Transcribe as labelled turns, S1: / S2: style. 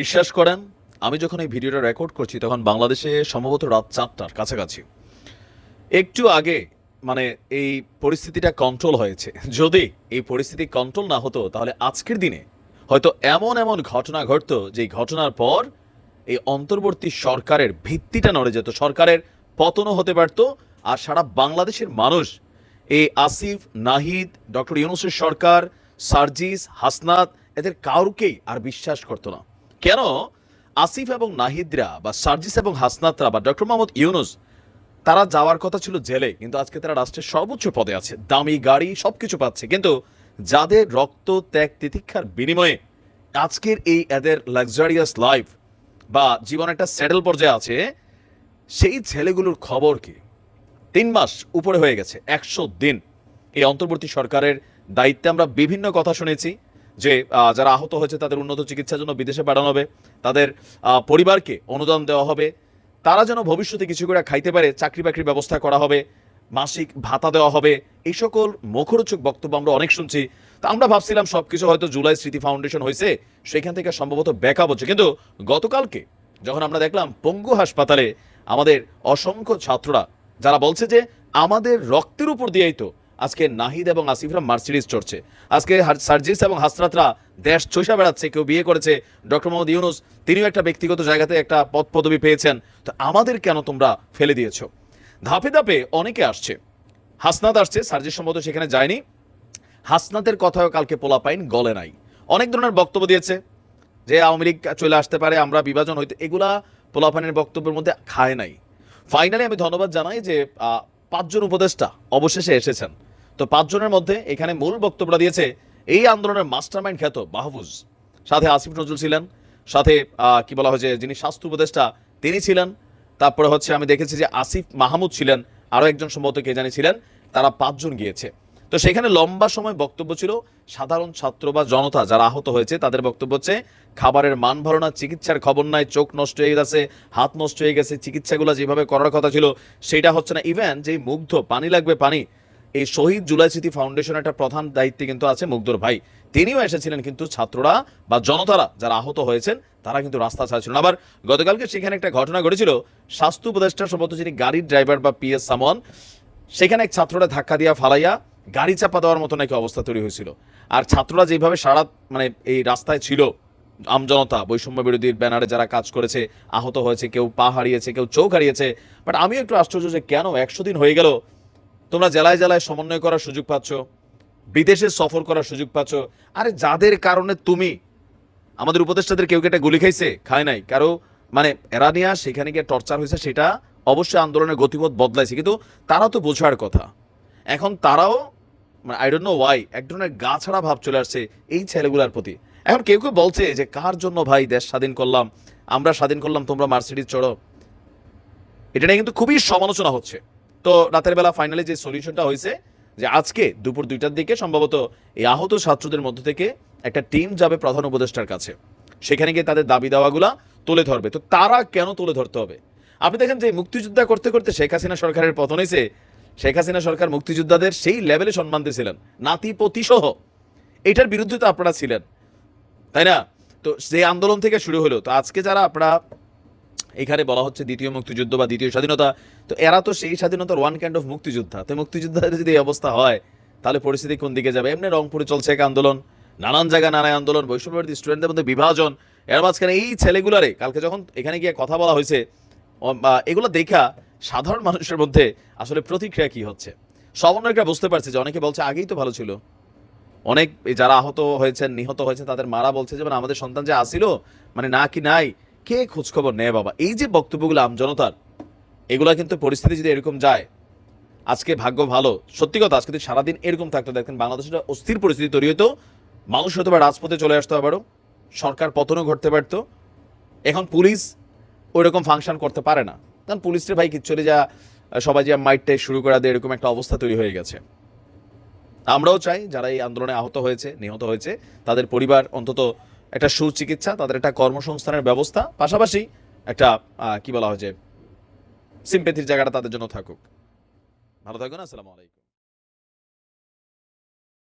S1: বিশ্বাস করেন, আমি যখন এই ভিডিওটা রেকর্ড করছি, তখন বাংলাদেশে সম্ভবত রাত চারটার কাছাকাছি। একটু আগে মানে এই পরিস্থিতিটা কন্ট্রোল হয়েছে। যদি এই পরিস্থিতি কন্ট্রোল না হতো, তাহলে আজকের দিনে হয়তো এমন এমন ঘটনা ঘটতো যে ঘটনার পর এই অন্তর্বর্তী সরকারের ভিত্তিটা নড়ে যেত, সরকারের পতনও হতে পারতো, আর সারা বাংলাদেশের মানুষ এই আসিফ, নাহিদ, ডক্টর ইউনুসের সরকার, সার্জিস, হাসনাত, এদের কাউকেই আর বিশ্বাস করতো না। কেন আসিফ এবং নাহিদরা বা সার্জিস এবং হাসনাতরা বা ডক্টর মোহাম্মদ ইউনুস, তারা যাওয়ার কথা ছিল জেলে, কিন্তু আজকে তারা রাষ্ট্রের সর্বোচ্চ পদে আছে। দামি গাড়ি, সবকিছু পাচ্ছে, কিন্তু যাদের রক্ত, ত্যাগ, তিতিক্ষার বিনিময়ে আজকের এই এদের লাক্সারিয়াস লাইফ বা জীবন একটা সেটেল পর্যায়ে আছে, সেই ছেলেগুলোর খবর কি? তিন মাস উপরে হয়ে গেছে, একশো দিন। এই অন্তর্বর্তী সরকারের দায়িত্বে আমরা বিভিন্ন কথা শুনেছি। যে যারা আহত হয়েছে তাদের উন্নত চিকিৎসার জন্য বিদেশে পাঠানো হবে, তাদের পরিবারকে অনুদান দেওয়া হবে। তারা যেন ভবিষ্যতে কিছু করে খাইতে পারে, চাকরি বাকরির ব্যবস্থা করা হবে, মাসিক ভাতা দেওয়া হবে, এই সকল মুখরোচক বক্তব্য আমরা অনেক শুনছি। তা আমরা ভাবছিলাম সবকিছু হয়তো জুলাই স্মৃতি ফাউন্ডেশন হয়েছে, সেখান থেকে সম্ভবত ব্যাকআপ হচ্ছে। কিন্তু গতকালকে যখন আমরা দেখলাম পঙ্গু হাসপাতালে আমাদের অসংখ্য ছাত্ররা, যারা বলছে যে, আমাদের রক্তের উপর দিয়েই তো আজকে নাহিদ এবং আসিফরা মার্সিডিজ চড়ছে। আজকে সার্জিস এবং হাসরাতরা দেশ চৈষা বেড়াচ্ছে, কেউ বিয়ে করেছে। ডক্টর মোহাম্মদ ইউনুস, তিনিও একটা ব্যক্তিগত জায়গাতে একটা পদ পদবি পেয়েছেন। তো আমাদের কেন তোমরা ফেলে দিয়েছ? ধাপে ধাপে অনেকে আসছে। হাসনাত আসছে, সার্জিস সম্ভবত সেখানে যায়নি। হাসনাতের কথাও কালকে পোলা পাইন গলে নাই। অনেক ধরনের বক্তব্য দিয়েছে যে আওয়ামী লীগ চলে আসতে পারে, আমরা বিভাজন হইতে, এগুলা পোলাপানের বক্তব্যের মধ্যে খায় নাই। ফাইনালি আমি ধন্যবাদ জানাই যে পাঁচজন উপদেষ্টা অবশেষে এসেছেন। তো পাঁচজনের মধ্যে এখানে মূল বক্তব্যটা দিয়েছে এই আন্দোলনের মাস্টারমাইন্ড খ্যাত মাহফুজ। সাথে আসিফ নজরুল ছিলেন, সাথে কি বলা হয় যে যিনি স্বাস্থ্য উপদেষ্টা, তিনি ছিলেন। তারপরে হচ্ছে আমি দেখেছি যে আসিফ মাহমুদ ছিলেন, আরও একজন সম্ভবত কে জানি ছিলেন, তারা পাঁচজন গিয়েছে। তো সেখানে লম্বা সময় বক্তব্য ছিল, সাধারণ ছাত্র বা জনতা যারা আহত হয়েছে, তাদের বক্তব্য হচ্ছে, খাবারের মান ভালো না, চিকিৎসার খবর নাই, চোখ নষ্ট হয়ে গেছে, হাত নষ্ট হয়ে গেছে, চিকিৎসাগুলো যেভাবে করার কথা ছিল, সেটা হচ্ছে না। ইভেন যে মুগ্ধ, পানি লাগবে পানি এই শহীদ জুলাই স্মৃতি ফাউন্ডেশনের একটা প্রধান দায়িত্বে কিন্তু আছে মুগ্ধর ভাই। তিনিও এসেছিলেন কিন্তু ছাত্ররা বা জনতারা যারা আহত হয়েছেন, তারা কিন্তু রাস্তা ছাড়ছিল আবার গতকালকে সেখানে একটা ঘটনা ঘটেছিল। স্বাস্থ্য উপদেষ্টা সম্ভবত যিনি গাড়ির ড্রাইভার বা পিএস সামন সেখানে এক ছাত্ররা ধাক্কা দিয়া ফালাইয়া গাড়ি চাপা দেওয়ার মতো নাকি অবস্থা তৈরি হয়েছিল। আর ছাত্ররা যেভাবে সারা মানে এই রাস্তায় ছিল আমজনতা বৈষম্য বিরোধীর ব্যানারে যারা কাজ করেছে, আহত হয়েছে, কেউ পা হারিয়েছে, কেউ চোখ হারিয়েছে, বাট আমিও একটু আশ্চর্য যে কেন একশো দিন হয়ে গেল তোমরা জেলায় জেলায় সমন্বয় করার সুযোগ পাচ্ছ, বিদেশে সফর করার সুযোগ পাচ্ছ। আরে যাদের কারণে তুমি, আমাদের উপদেষ্টাদের কেউ কেটে গুলি খাইছে? খায় নাই। কারও মানে এরানিয়া সেখানে গিয়ে টর্চার হয়েছে সেটা অবশ্যই আন্দোলনের গতিপথ বদলাইছে। কিন্তু তারা তো বোঝার কথা। এখন তারাও মানে আই ডোন্ট নো ওয়াই এক ধরনের গা ছাড়া ভাব চলে আসছে এই ছেলেগুলার প্রতি। এখন কেউ কেউ বলছে যে, কার জন্য ভাই দেশ স্বাধীন করলাম? আমরা স্বাধীন করলাম, তোমরা মার্সিডিজ চড়ো। এটা নিয়ে কিন্তু খুবই সমালোচনা হচ্ছে। তো রাতের বেলা ফাইনালি যে সলিউশনটা হয়েছে, যে আজকে দুপুর দুইটার দিকে সম্ভবত এই আহত ছাত্রদের মধ্য থেকে একটা টিম যাবে প্রধান উপদেষ্টার কাছে। সেখানে গিয়ে তাদের দাবি দাওয়াগুলা তুলে ধরবে। তো তারা কেন তুলে ধরতে হবে? আপনি দেখেন যে মুক্তিযোদ্ধা করতে করতে শেখ হাসিনা সরকারের পতন হয়েছে। শেখ হাসিনা সরকার মুক্তিযোদ্ধাদের সেই লেভেলে সম্মান দিয়েছিলেন। নাতিপতি সহ। এটার বিরুদ্ধে তো আপনারা ছিলেন। তাই না? তো সেই আন্দোলন থেকে শুরু হলো, তো আজকে যারা আপনারা এখানে বলা হচ্ছে দ্বিতীয় মুক্তিযুদ্ধ বা দ্বিতীয় স্বাধীনতা। তো এরা তো সেই স্বাধীনতার ওয়ান কাইন্ড অফ মুক্তিযোদ্ধা। তো মুক্তিযোদ্ধাদের যদি এই অবস্থা হয়, তাহলে পরিস্থিতি কোন দিকে যাবে? এমনি রংপুরে চলছে এক আন্দোলন, নানান জায়গায় নানা আন্দোলন বৈষম্যবাদী স্টুডেন্টদের মধ্যে বিভাজন। এর মাঝখানে এই ছেলেগুলারে, কালকে যখন এখানে গিয়ে কথা বলা হয়েছে এগুলো দেখা সাধারণ মানুষের মধ্যে আসলে প্রতিক্রিয়া কি হচ্ছে? সমন্বয়করা বুঝতে পারছে যে অনেকে বলছে, আগেই তো ভালো ছিল। অনেক যারা আহত হয়েছেন, নিহত হয়েছে তাদের মারা বলছে যে মানে আমাদের সন্তান যে আসিল মানে না কি নাই কে খোঁজখবর নেয় বাবা? এই যে বক্তব্যগুলো আমজনতার এগুলা কিন্তু পরিস্থিতি যদি এরকম যায়, আজকে ভাগ্য ভালো। সত্যি কথা, আজকে যদি সারাদিন এরকম থাকতো, দেখেন বাংলাদেশের অস্থির পরিস্থিতি তৈরি হতো মানুষ হয়তো বা রাজপথে চলে আসতে পারো সরকার পতনও ঘটতে পারতো। এখন পুলিশ ওই রকম ফাংশন করতে পারে না। কারণ পুলিশের ভাই কিচ্ছুরে যা সবাই যা মাইটটাই শুরু করা দিয়ে এরকম একটা অবস্থা তৈরি হয়ে গেছে। আমরাও চাই, যারা এই আন্দোলনে আহত হয়েছে, নিহত হয়েছে, তাদের পরিবার অন্তত একটা সুচিকিৎসা, তাদের একটা কর্মসংস্থানের ব্যবস্থা, পাশাপাশি একটা কি বলা হয় যে সিম্পেথির জায়গাটা তাদের জন্য থাকুক। ভালো থাকুন আসসালামু আলাইকুম।